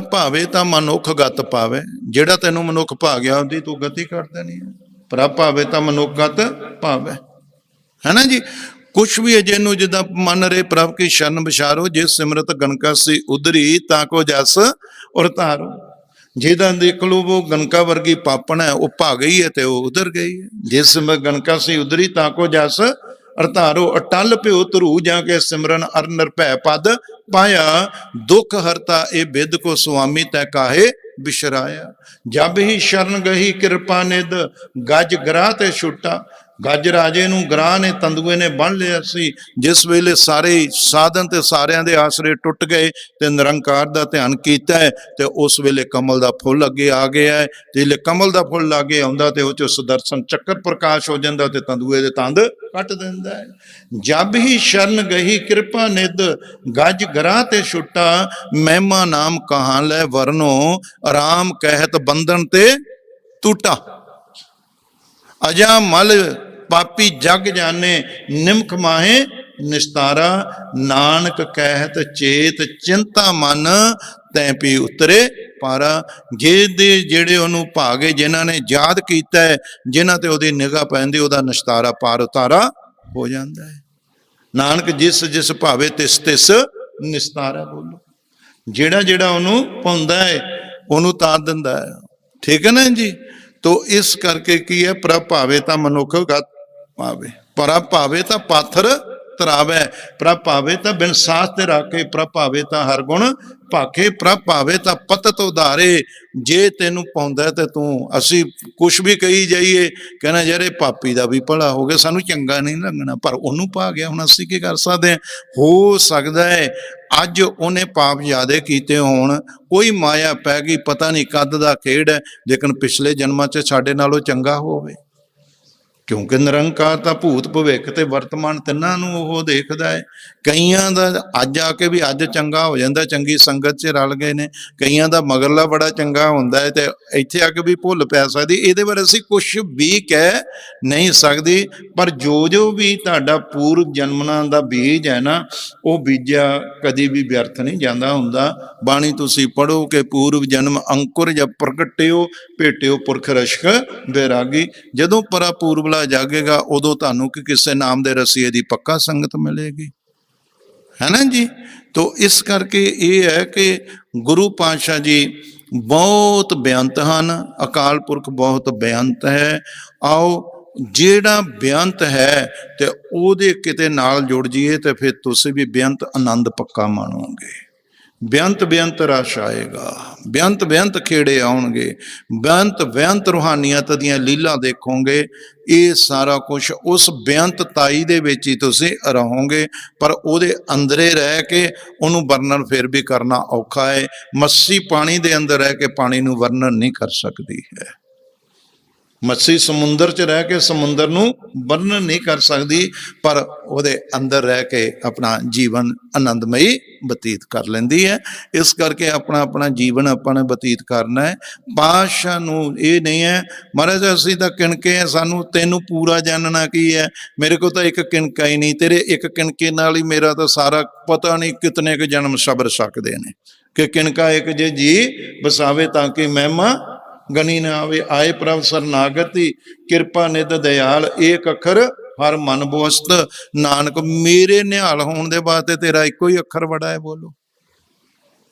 ਭਾਵੇ ਤਾਂ ਮਨੁੱਖ ਗਤ ਪਾਵੇ, ਜਿਹੜਾ ਤੈਨੂੰ ਮਨੁੱਖ ਭਾ ਗਿਆ ਉਹਦੀ ਤੂੰ ਗਤੀ ਕਰ ਦੇਣੀ ਹੈ। ਪ੍ਰਭ ਭਾਵੇ ਤਾਂ ਮਨੁੱਖ ਗਤ ਪਾਵੇ। ਹੈ ਜੀ? ਕੁਛ ਵੀ ਅਜੇ ਨੂੰ ਜਿੱਦਾਂ ਮਨ ਰੇ ਪ੍ਰਭ ਕੀ ਸ਼ਰਨ ਵਿਚਾਰੋ, ਜੇ ਸਿਮਰਤ ਗਣਕਾ ਸੀ ਉਧਰੀ ਤਾਂ ਕੋ ਜਸ ਔਰ ਤਾਰੋ ਜਿਹਦਾ ਦੇਖ ਲੋ ਉਹ ਗਨਕਾ ਵਰਗੀ ਪਾਪਣ ਹੈ, ਉਹ ਭਾ ਗਈ ਹੈ ਤੇ ਉਹ ਉਧਰ ਗਈ ਹੈ। ਜੇ ਸਿਮਰ ਗਣਕਾ ਸੀ ਉਧਰੀ ਤਾਂ ਕੋ ਜਸ ਅਰਤਾਰੋ ਅਟਲ ਪਿਓ ਧਰੂ ਜਾ ਕੇ ਸਿਮਰਨ ਅਰ ਨਿਰਭੈ ਪਦ ਪਾਇਆ, ਦੁਖ ਹਰਤਾ ਇਹ ਬਿਦ ਕੋ ਸੁਆਮੀ ਤੈ ਕਾਹੇ ਬਿਸ਼ਰਾਇਆ। ਜਬ ਹੀ ਸ਼ਰਨ ਗਹੀ ਕਿਰਪਾ ਨਿਦ ਗਜ ਗ੍ਰਾਹ ਤੇ ਛੁੱਟਾ ਗੱਜ ਰਾਜੇ ਨੂੰ ਗ੍ਰਾਹ ਨੇ, ਤੰਦੂਏ ਨੇ ਬੰਨ ਲਿਆ ਸੀ। ਜਿਸ ਵੇਲੇ ਸਾਰੇ ਸਾਧਨ ਤੇ ਸਾਰਿਆਂ ਦੇ ਆਸਰੇ ਟੁੱਟ ਗਏ ਤੇ ਨਿਰੰਕਾਰ ਦਾ ਧਿਆਨ ਕੀਤਾ ਤੇ ਉਸ ਵੇਲੇ ਕਮਲ ਦਾ ਫੁੱਲ ਅੱਗੇ ਆ ਗਿਆ ਹੈ। ਤੇ ਕਮਲ ਦਾ ਫੁੱਲ ਲਾਗੇ ਆਉਂਦਾ ਤੇ ਉਹ ਚ ਸੁਦਰਸ਼ਨ ਚੱਕਰ ਪ੍ਰਕਾਸ਼ ਹੋ ਜਾਂਦਾ ਤੇ ਤੰਦੂਏ ਦੇ ਤੰਦ ਕੱਟ ਦਿੰਦਾ ਹੈ। ਜਬ ਹੀ ਸ਼ਰਨ ਗਹੀ ਕਿਰਪਾ ਨਿਦ ਗੱਜ ਗ੍ਰਾਹ ਤੇ ਛੁੱਟਾ, ਮਹਿਮਾ ਨਾਮ ਕਹਾ ਲੈ ਵਰਨੋ, ਆਰਾਮ ਕਹਿਤ ਬੰਧਨ ਤੇ ਟੂਟਾ ਅਜਾ ਮਲ ਪਾਪੀ ਜਗ ਜਾਣੇ ਨਿਮਕ ਮਾਹੇ ਨਿਸਤਾਰਾ, ਨਾਨਕ ਕਹਿਤ ਚੇਤ ਚਿੰਤਾ ਮਨ, ਤੈ ਪੀ ਉਤਰੇ ਪਾਰਾ। ਜੇ ਦੇ ਜਿਹੜੇ ਉਹਨੂੰ ਭਾਗੇ, ਜਿਨ੍ਹਾਂ ਨੇ ਯਾਦ ਕੀਤਾ ਹੈ, ਜਿਨ੍ਹਾਂ ਤੇ ਉਹਦੀ ਨਿਗਾਹ ਪੈਂਦੀ, ਉਹਦਾ ਨਿਸਤਾਰਾ ਪਾਰ ਉਤਾਰਾ ਹੋ ਜਾਂਦਾ ਹੈ। ਨਾਨਕ ਜਿਸ ਜਿਸ ਭਾਵੇ ਤਿਸ ਤਿਸ ਨਿਸਤਾਰਾ ਬੋਲੋ। ਜਿਹੜਾ ਜਿਹੜਾ ਉਹਨੂੰ ਪਾਉਂਦਾ ਹੈ, ਉਹਨੂੰ ਤਾਂ ਦਿੰਦਾ ਹੈ। ਠੀਕ ਹੈ ਨਾ ਜੀ? ਤੋ ਇਸ ਕਰਕੇ ਕੀ ਹੈ ਪ੍ਰਭ ਭਾਵੇ ਤਾਂ ਮਨੁੱਖ ਗਤ ਪਾਵੇ। ਪ੍ਰਭ ਭਾਵੇ ਤਾਂ ਪਾਥਰ ਤਰਾਵੇ। ਪ੍ਰਭ ਭਾਵੇ ਤਾਂ ਬਿਨ ਸਾਥ ਤੇ ਰਾਖੇ। ਪ੍ਰਭ ਭਾਵੇ ਤਾਂ ਹਰ ਗੁਣ ਭਾਖੇ। ਪ੍ਰਭ ਭਾਵੇ ਤਾਂ ਪਤਤ ਉਧਾਰੇ ਜੇ ਤੈਨੂੰ ਪਾਉਂਦਾ ਤੇ ਤੂੰ ਅਸੀਂ ਕੁਛ ਵੀ ਕਹੀ ਜਾਈਏ, ਕਹਿੰਦਾ ਯਾਰ ਇਹ ਪਾਪੀ ਦਾ ਵੀ ਭਲਾ ਹੋ ਗਿਆ। ਸਾਨੂੰ ਚੰਗਾ ਨਹੀਂ ਲੱਗਣਾ। ਪਰ ਉਹਨੂੰ ਪਾ ਗਿਆ ਹੁਣ ਅਸੀਂ ਕੀ ਕਰ ਸਕਦੇ ਹਾਂ? ਹੋ ਸਕਦਾ ਹੈ ਅੱਜ ਉਹਨੇ ਪਾਪ ਜ਼ਿਆਦੇ ਕੀਤੇ ਹੋਣ। ਕੋਈ ਮਾਇਆ ਪੈ ਗਈ, ਪਤਾ ਨਹੀਂ ਕੱਦ ਦਾ ਖੇਡ ਹੈ। ਲੇਕਿਨ ਪਿਛਲੇ ਜਨਮਾਂ 'ਚ ਸਾਡੇ ਨਾਲੋਂ ਚੰਗਾ ਹੋਵੇ। ਕਿਉਂਕਿ ਨਿਰੰਕਾਰ ਤਾਂ ਭੂਤ ਭਵਿੱਖ ਤੇ ਵਰਤਮਾਨ ਤਿੰਨਾਂ ਨੂੰ ਉਹ ਦੇਖਦਾ ਹੈ। ਕਈਆਂ ਦਾ ਅੱਜ ਆ ਕੇ ਵੀ ਅੱਜ ਚੰਗਾ ਹੋ ਜਾਂਦਾ, ਚੰਗੀ ਸੰਗਤ 'ਚ ਰਲ ਗਏ ਨੇ। ਕਈਆਂ ਦਾ ਮਗਰਲਾ ਬੜਾ ਚੰਗਾ ਹੁੰਦਾ ਹੈ ਤੇ ਇੱਥੇ ਆ ਕੇ ਵੀ ਭੁੱਲ ਪੈ ਸਕਦੀ। ਇਹਦੇ ਬਾਰੇ ਅਸੀਂ ਕੁਝ ਵੀ ਕਹਿ ਨਹੀਂ ਸਕਦੀ, ਪਰ ਜੋ ਜੋ ਵੀ ਤੁਹਾਡਾ ਪੂਰਵ ਜਨਮਨਾਂ ਦਾ ਬੀਜ ਹੈ ਨਾ, ਉਹ ਬੀਜਿਆ ਕਦੀ ਵੀ ਵਿਅਰਥ ਨਹੀਂ ਜਾਂਦਾ ਹੁੰਦਾ। ਬਾਣੀ ਤੁਸੀਂ ਪੜੋ ਕਿ ਪੂਰਵ ਜਨਮ ਅੰਕੁਰ ਜਾਂ ਪ੍ਰਗਟਿਓ, ਭੇਟਿਓ ਪੁਰਖ ਰਸ਼ਕ ਬੈਰਾਗੀ। ਜਦੋਂ ਪਰਾ ਪੂਰਬਲਾ ਜਾਗੇਗਾ, ਉਦੋਂ ਤੁਹਾਨੂੰ ਕਿ ਕਿਸੇ ਨਾਮ ਦੇ ਰਸੀਏ ਦੀ ਪੱਕਾ ਸੰਗਤ ਮਿਲੇਗੀ। ਹੈ ਨਾ ਜੀ? ਤੋ ਇਸ ਕਰਕੇ ਇਹ ਹੈ ਕਿ ਗੁਰੂ ਪਾਤਸ਼ਾਹ ਜੀ ਬਹੁਤ ਬੇਅੰਤ ਹਨ, ਅਕਾਲ ਪੁਰਖ ਬਹੁਤ ਬੇਅੰਤ ਹੈ। ਆਓ, ਜਿਹੜਾ ਬੇਅੰਤ ਹੈ ਤੇ ਉਹਦੇ ਕਿਤੇ ਨਾਲ ਜੁੜ ਜਾਈਏ ਤੇ ਫਿਰ ਤੁਸੀਂ ਵੀ ਬੇਅੰਤ, ਆਨੰਦ ਪੱਕਾ ਮਾਣੋਗੇ। ਬੇਅੰਤ ਬੇਅੰਤ ਰਸ ਆਏਗਾ। ਬੇਅੰਤ ਬੇਅੰਤ ਖੇੜੇ ਆਉਣਗੇ। ਬੇਅੰਤ ਬੇਅੰਤ ਰੂਹਾਨੀਅਤ ਦੀਆਂ ਲੀਲਾ ਦੇਖੋਗੇ। ਇਹ ਸਾਰਾ ਕੁਝ ਉਸ ਬੇਅੰਤ ਤਾਈ ਦੇ ਵਿੱਚ ਹੀ ਤੁਸੀਂ ਰਹੋਗੇ। ਪਰ ਉਹਦੇ ਅੰਦਰੇ ਰਹਿ ਕੇ ਉਹਨੂੰ ਵਰਣਨ ਫਿਰ ਵੀ ਕਰਨਾ ਔਖਾ ਹੈ। ਮੱਸੀ ਪਾਣੀ ਦੇ ਅੰਦਰ ਰਹਿ ਕੇ ਪਾਣੀ ਨੂੰ ਵਰਣਨ ਨਹੀਂ ਕਰ ਸਕਦੀ ਹੈ। ਮੱਛੀ ਸਮੁੰਦਰ 'ਚ ਰਹਿ ਕੇ ਸਮੁੰਦਰ ਨੂੰ ਵਰਣਨ ਨਹੀਂ ਕਰ ਸਕਦੀ, ਪਰ ਉਹਦੇ ਅੰਦਰ ਰਹਿ ਕੇ ਆਪਣਾ ਜੀਵਨ ਆਨੰਦਮਈ ਬਤੀਤ ਕਰ ਲੈਂਦੀ ਹੈ। ਇਸ ਕਰਕੇ ਆਪਣਾ ਆਪਣਾ ਜੀਵਨ ਆਪਾਂ ਨੇ ਬਤੀਤ ਕਰਨਾ ਹੈ। ਪਾਸ਼ਾ ਨੂੰ ਇਹ ਨਹੀਂ ਹੈ, ਮਹਾਰਾਜ ਅਸੀਂ ਤਾਂ ਕਿਣਕੇ ਆ ਸਾਨੂੰ ਤੈਨੂੰ ਪੂਰਾ ਜਾਣਨਾ ਕੀ ਹੈ? ਮੇਰੇ ਕੋਲ ਤਾਂ ਇੱਕ ਕਿਣਕਾ ਹੀ ਨਹੀਂ, ਤੇਰੇ ਇੱਕ ਕਿਣਕੇ ਨਾਲ ਹੀ ਮੇਰਾ ਤਾਂ ਸਾਰਾ ਪਤਾ ਨਹੀਂ ਕਿਤਨੇ ਕੁ ਜਨਮ ਸਬਰ ਸਕਦੇ ਨੇ। ਕਿ ਕਿਣਕਾ ਇੱਕ ਜੇ ਜੀ ਵਸਾਵੇ ਤਾਂ ਕਿ ਮਹਿਮਾ ਗਣੀ ਨਾ ਆਵੇ, ਆਏ ਪ੍ਰਭ ਸਰਨਾਗਤੀ, ਕਿਰਪਾ ਨਿਤ ਦਇਆਲ ਏਕ ਅੱਖਰ ਹਰ ਮਨ ਬੋਸਤ ਨਾਨਕ, ਮੇਰੇ ਨਿਹਾਲ ਹੋਣ ਦੇ ਵਾਸਤੇ ਤੇਰਾ ਇੱਕੋ ਹੀ ਅੱਖਰ ਬੜਾ ਹੈ, ਬੋਲੋ।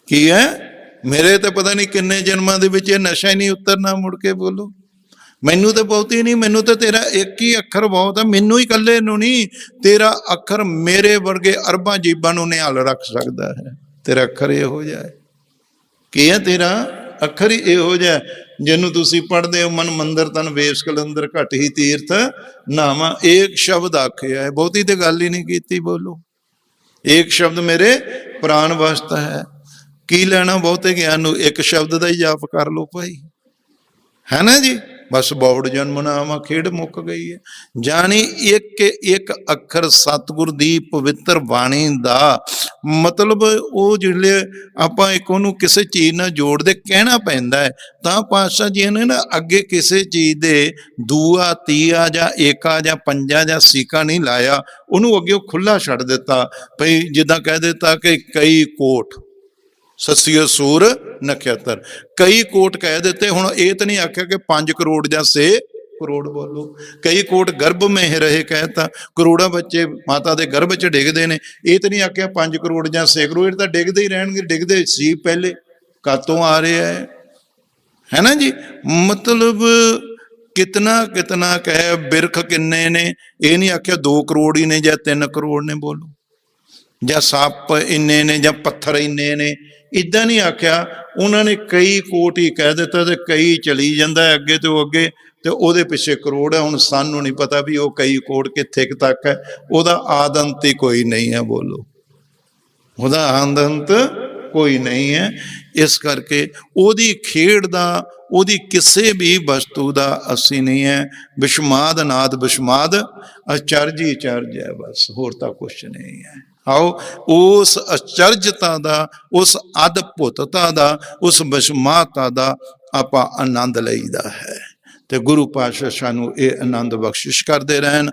ਕੀ ਹੈ? ਮੇਰੇ ਤੇ ਪਤਾ ਨਹੀਂ ਕਿੰਨੇ ਜਨਮਾਂ ਦੇ ਵਿੱਚ ਇਹ ਨਸ਼ਾ ਹੀ ਨਹੀਂ ਉਤਰਨਾ, ਮੁੜ ਕੇ ਬੋਲੋ। ਮੈਨੂੰ ਤਾਂ ਬਹੁਤੀ ਨਹੀਂ, ਮੈਨੂੰ ਤਾਂ ਤੇਰਾ ਇੱਕ ਹੀ ਅੱਖਰ ਬਹੁਤ ਹੈ, ਮੈਨੂੰ ਹੀ ਇਕੱਲੇ ਨੂੰ ਨਹੀਂ, ਤੇਰਾ ਅੱਖਰ ਮੇਰੇ ਵਰਗੇ ਅਰਬਾਂ ਜੀਬਾਂ ਨੂੰ ਨਿਹਾਲ ਰੱਖ ਸਕਦਾ ਹੈ। ਤੇਰਾ ਅੱਖਰ ਇਹੋ ਜਿਹਾ ਹੈ। ਕੀ ਹੈ ਤੇਰਾ? ਅੱਖਰ ਹੀ ਇਹੋ ਜਿਹਾ ਜਿਹਨੂੰ ਤੁਸੀਂ ਪੜ੍ਹਦੇ ਹੋ, ਮਨ ਮੰਦਰ ਤਨ ਵੇਸ਼ ਕਲੰਦਰ ਘਟ ਹੀ ਤੀਰਥ ਨਾਮਾ ਇੱਕ ਸ਼ਬਦ ਆਖਿਆ ਹੈ। ਬਹੁਤੀ ਤੇ ਗੱਲ ਹੀ ਨਹੀਂ ਕੀਤੀ, ਬੋਲੋ। ਏਕ ਸ਼ਬਦ ਮੇਰੇ ਪ੍ਰਾਣ ਵਾਸਤਾ ਹੈ। ਕੀ ਲੈਣਾ ਬਹੁਤੇ ਗਿਆਨ ਨੂੰ? ਇੱਕ ਸ਼ਬਦ ਦਾ ਹੀ ਜਾਪ ਕਰ ਲਓ ਭਾਈ। ਹੈ ਨਾ ਜੀ? ਬਸ ਬੌੜ ਜਨਮ ਨਾਮਾ ਖੇਡ ਮੁੱਕ ਗਈ ਹੈ। ਜਾਣੀ ਇੱਕ ਇੱਕ ਅੱਖਰ ਸਤਿਗੁਰ ਦੀ ਪਵਿੱਤਰ ਬਾਣੀ ਦਾ ਮਤਲਬ ਉਹ ਜਿਹੜੇ ਆਪਾਂ ਇੱਕ ਉਹਨੂੰ ਕਿਸੇ ਚੀਜ਼ ਨਾਲ ਜੋੜਦੇ ਕਹਿਣਾ ਪੈਂਦਾ ਹੈ। ਤਾਂ ਪਾਤਸ਼ਾਹ ਜੀ ਨੇ ਨਾ ਅੱਗੇ ਕਿਸੇ ਚੀਜ਼ ਦੇ ਦੂਆ, ਤੀਆ ਜਾਂ ਏਕਾ ਜਾਂ ਪੰਜਾ ਜਾਂ ਸੀਕਾ ਨਹੀਂ ਲਾਇਆ। ਉਹਨੂੰ ਅੱਗੇ ਉਹ ਖੁੱਲਾ ਛੱਡ ਦਿੱਤਾ। ਭਈ ਜਿੱਦਾਂ ਕਹਿ ਦਿੱਤਾ ਕਿ ਕਈ ਕੋਟ ਸਸੀਏ ਸੂਰ ਨਖੇਤਰ। ਕਈ ਕੋਟ ਕਹਿ ਦਿੱਤੇ, ਹੁਣ ਇਹ ਤਾਂ ਨਹੀਂ ਆਖਿਆ ਕਿ 5 ਕਰੋੜ ਜਾਂ 6 ਕਰੋੜ ਬੋਲੋ। ਕਈ ਕੋਟ ਗਰਭ ਮੇ ਹੀ ਰਹੇ ਕਹਿਤਾ। ਕਰੋੜਾਂ ਬੱਚੇ ਮਾਤਾ ਦੇ ਗਰਭ 'ਚ ਡਿੱਗਦੇ ਨੇ। ਇਹ ਤਾਂ ਨਹੀਂ ਆਖਿਆ 5 ਕਰੋੜ ਜਾਂ 6 ਕਰੋੜ, ਇਹ ਤਾਂ ਡਿੱਗਦੇ ਹੀ ਰਹਿਣਗੇ, ਡਿੱਗਦੇ ਸੀ ਪਹਿਲੇ। ਕਾਤੋਂ ਆ ਰਿਹਾ ਹੈ? ਹੈ ਨਾ ਜੀ? ਮਤਲਬ ਕਿਤਨਾ ਕਿਤਨਾ ਕਹੇ ਬਿਰਖ ਕਿੰਨੇ ਨੇ। ਇਹ ਨਹੀਂ ਆਖਿਆ 2 ਕਰੋੜ ਹੀ ਨੇ ਜਾਂ 3 ਕਰੋੜ ਨੇ ਬੋਲੋ। ਜਾਂ ਸੱਪ ਇੰਨੇ ਨੇ ਜਾਂ ਪੱਥਰ ਇੰਨੇ ਨੇ। ਇਦਾਂ ਨਹੀਂ ਆਖਿਆ, ਉਹਨਾਂ ਨੇ ਕਈ ਕੋਟ ਹੀ ਕਹਿ ਦਿੱਤਾ ਤੇ ਕਈ ਚਲੀ ਜਾਂਦਾ ਅੱਗੇ ਤੇ ਉਹ ਅੱਗੇ ਤੇ ਉਹਦੇ ਪਿੱਛੇ ਕਰੋੜ ਹੈ, ਹੁਣ ਸਾਨੂੰ ਨਹੀਂ ਪਤਾ ਵੀ ਉਹ ਕਈ ਕੋਟ ਕਿੱਥੇ ਕੁ ਤੱਕ ਹੈ, ਉਹਦਾ ਆਦੰਤ ਹੀ ਕੋਈ ਨਹੀਂ ਹੈ ਬੋਲੋ। ਉਹਦਾ ਆਦੰਤ ਕੋਈ ਨਹੀਂ ਹੈ, ਇਸ ਕਰਕੇ ਉਹਦੀ ਖੇਡ ਦਾ, ਉਹਦੀ ਕਿਸੇ ਵੀ ਵਸਤੂ ਦਾ ਅਸੀਂ ਨਹੀਂ ਹੈ ਵਿਸ਼ਮਾਦ ਨਾਦ ਵਿਸ਼ਮਾਦ ਅਚਰਜ ਹੀ ਅਚਰਜ ਹੈ ਬਸ, ਹੋਰ ਤਾਂ ਕੁਝ ਨਹੀਂ ਹੈ। ਆਓ, ਉਸ ਅਚਰਜਤਾ ਦਾ, ਉਸ ਅਦਭੁਤਤਾ ਦਾ, ਉਸ ਬਸ਼ਮਾਤਾ ਦਾ ਆਪਾਂ ਆਨੰਦ ਲਈਦਾ ਹੈ। ਤੇ ਗੁਰੂ ਪਾਤਸ਼ਾਹ ਸਾਨੂੰ ਇਹ ਆਨੰਦ ਬਖਸ਼ਿਸ਼ ਕਰਦੇ ਰਹਿਣ।